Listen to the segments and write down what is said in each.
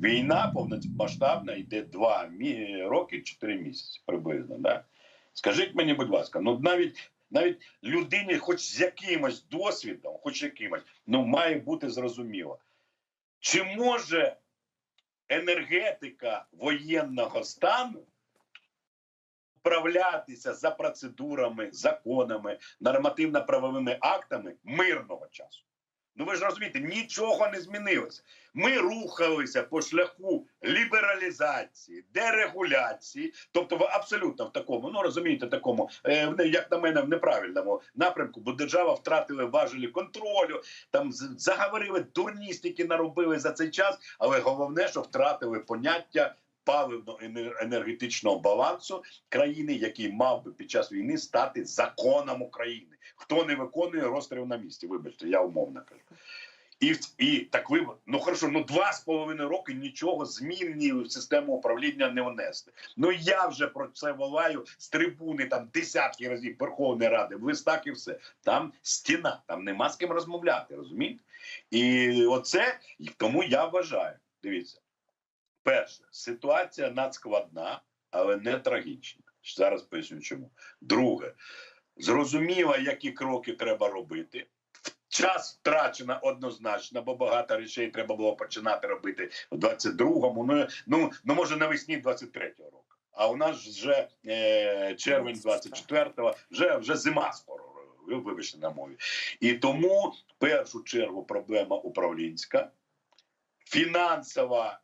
Війна повномасштабна йде два роки, чотири місяці приблизно. Да? Скажіть мені, будь ласка, ну навіть навіть людині, хоч з якимось досвідом, хоч якимось, ну має бути зрозуміло, чи може енергетика воєнного стану управлятися за процедурами, законами, нормативно-правовими актами мирного часу? Ну ви ж розумієте, нічого не змінилося. Ми рухалися по шляху лібералізації, дерегуляції, тобто в абсолютно в такому, ну розумієте, такому, е, як на мене, в неправильному напрямку, бо держава втратила важелі контролю, там заговорили дурністики, наробили за цей час, але головне, що втратили поняття. Паливно-енергетичного балансу країни, який мав би під час війни стати законом України. Хто не виконує розстріл на місці? Вибачте, я умовно кажу. І, і так ви ну хорошо, ну два з половиною роки нічого змінні в систему управління не внести. Ну я вже про це волаю з трибуни там десятки разів Верховної Ради, в листах і все. Там стіна, там нема з ким розмовляти, розумієте? І оце тому я вважаю. Дивіться, перше, ситуація надскладна, але не трагічна. Зараз поясню чому. Друге, зрозуміло, які кроки треба робити. Час втрачено однозначно, бо багато речей треба було починати робити в 22-му. Ну, ну, ну може навесні 23-го року. А у нас вже е, червень 24-го, вже, вже зима скоро. Вибачте на мові. І тому в першу чергу проблема управлінська, фінансова.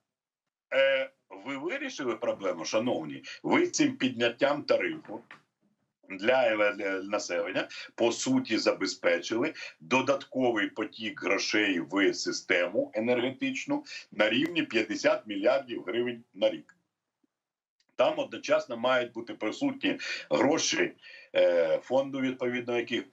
Е, ви вирішили проблему, шановні? Ви цим підняттям тарифу для е, населення по суті забезпечили додатковий потік грошей в систему енергетичну на рівні 50 мільярдів гривень на рік. Там одночасно мають бути присутні гроші е, фонду, відповідно, яких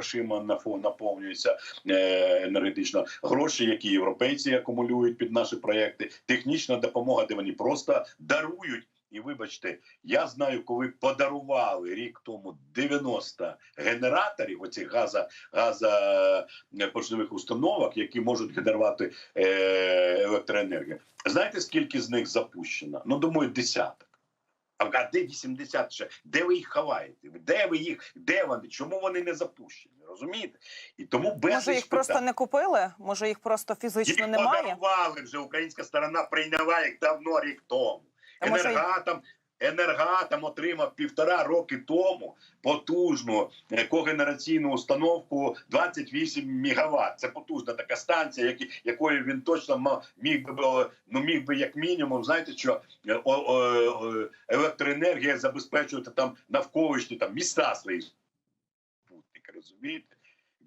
грошима наповнюється е, енергетично гроші, які європейці акумулюють під наші проекти, технічна допомога, де вони просто дарують. І вибачте, я знаю, коли подарували рік тому 90 генераторів оцих газа, газопоршневих установок, які можуть генерувати е, електроенергію. Знаєте, скільки з них запущено? Ну, думаю, десяток. А де 80 ще? Де ви їх ховаєте? Де ви їх? Де вони? Чому вони не запущені? Розумієте? І тому без Може, їх просто не купили? Може, їх просто фізично їх немає? подарували вже. Українська сторона прийняла їх давно рік тому. Енергатам Енергатом, отримав півтора роки тому потужну е, когенераційну установку 28 мегаватт. Це потужна така станція, якою він точно міг би ну міг би як мінімум, знаєте, що е, електроенергія забезпечувати там навколишні там міста свої спутники, розумієте?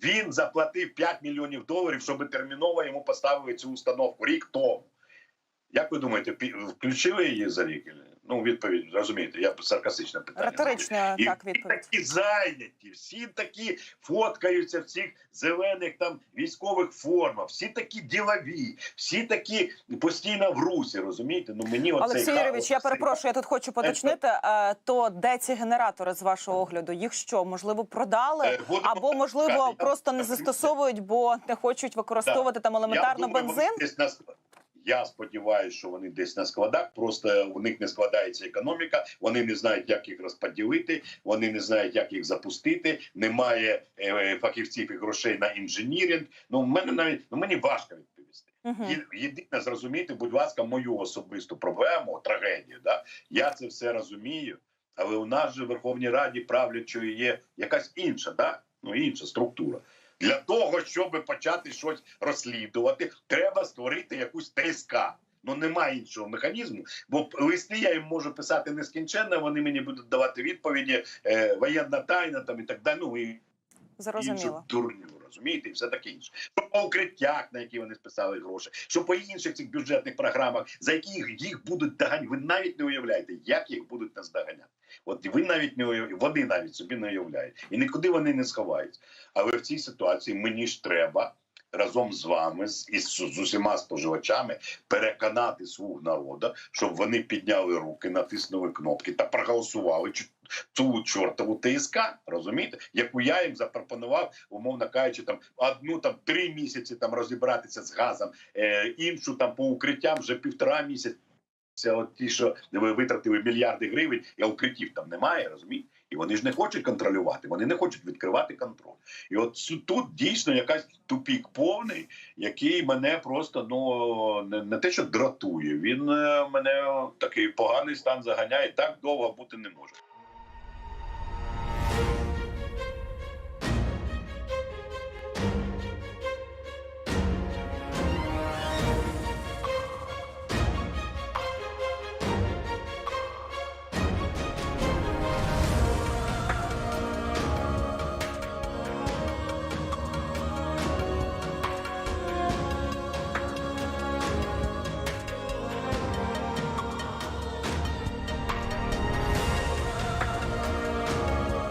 Він заплатив 5 мільйонів доларів, щоб терміново йому поставили цю установку рік тому. Як ви думаєте, включили її за рік? Ну, відповідь розумієте, я саркастичне питання. Риторична І так всі відповідь. такі зайняті, всі такі фоткаються в цих зелених там військових формах, всі такі ділові, всі такі постійно в русі, розумієте? Ну мені оцей Олексій Юрійович, я перепрошую, я тут хочу поточнити. е, То де ці генератори з вашого огляду? Їх що можливо продали? Е, будемо Або можливо шукати. Просто не застосовують, бо не хочуть використовувати там елементарно Я думаю, бензин. Я сподіваюся, що вони десь на складах. Просто у них не складається економіка. Вони не знають, як їх розподілити. Вони не знають, як їх запустити. Немає е, фахівців і грошей на інженіринг. Ну в мене навіть ну мені важко відповісти. Є- Єдине зрозуміти, будь ласка, мою особисту проблему, трагедію. Да? Я це все розумію, але у нас же в Верховній Раді правлячою є якась інша, да? ну інша структура. Для того, щоб почати щось розслідувати, треба створити якусь ТСК. Ну немає іншого механізму, бо листи я їм можу писати нескінченно. Вони мені будуть давати відповіді, е, воєнна тайна там і так далі. Ну і Зрозуміло. дурню, розумієте, і все таке інше. Що по укриттях, на які вони списали гроші, що по інших цих бюджетних програмах, за які їх, будуть доганяти. Ви навіть не уявляєте, як їх будуть наздоганяти. От ви навіть не уявляєте, вони навіть собі не уявляють. І нікуди вони не сховаються. Але в цій ситуації мені ж треба. Разом з вами з, із з усіма споживачами переконати слуг народу, щоб вони підняли руки, натиснули кнопки та проголосували. Ту чортову ТСК, розумієте, яку я їм запропонував, умовно кажучи, там одну там три місяці там розібратися з газом, е, іншу там по укриттям вже півтора місяця. Це от ті, що ви витратили мільярди гривень, а укриттів там немає, розумієте? І вони ж не хочуть контролювати, вони не хочуть відкривати контроль. І от тут дійсно якась тупік повний, який мене просто ну не, не те, що дратує, він е, мене такий поганий стан заганяє. Так довго бути не може.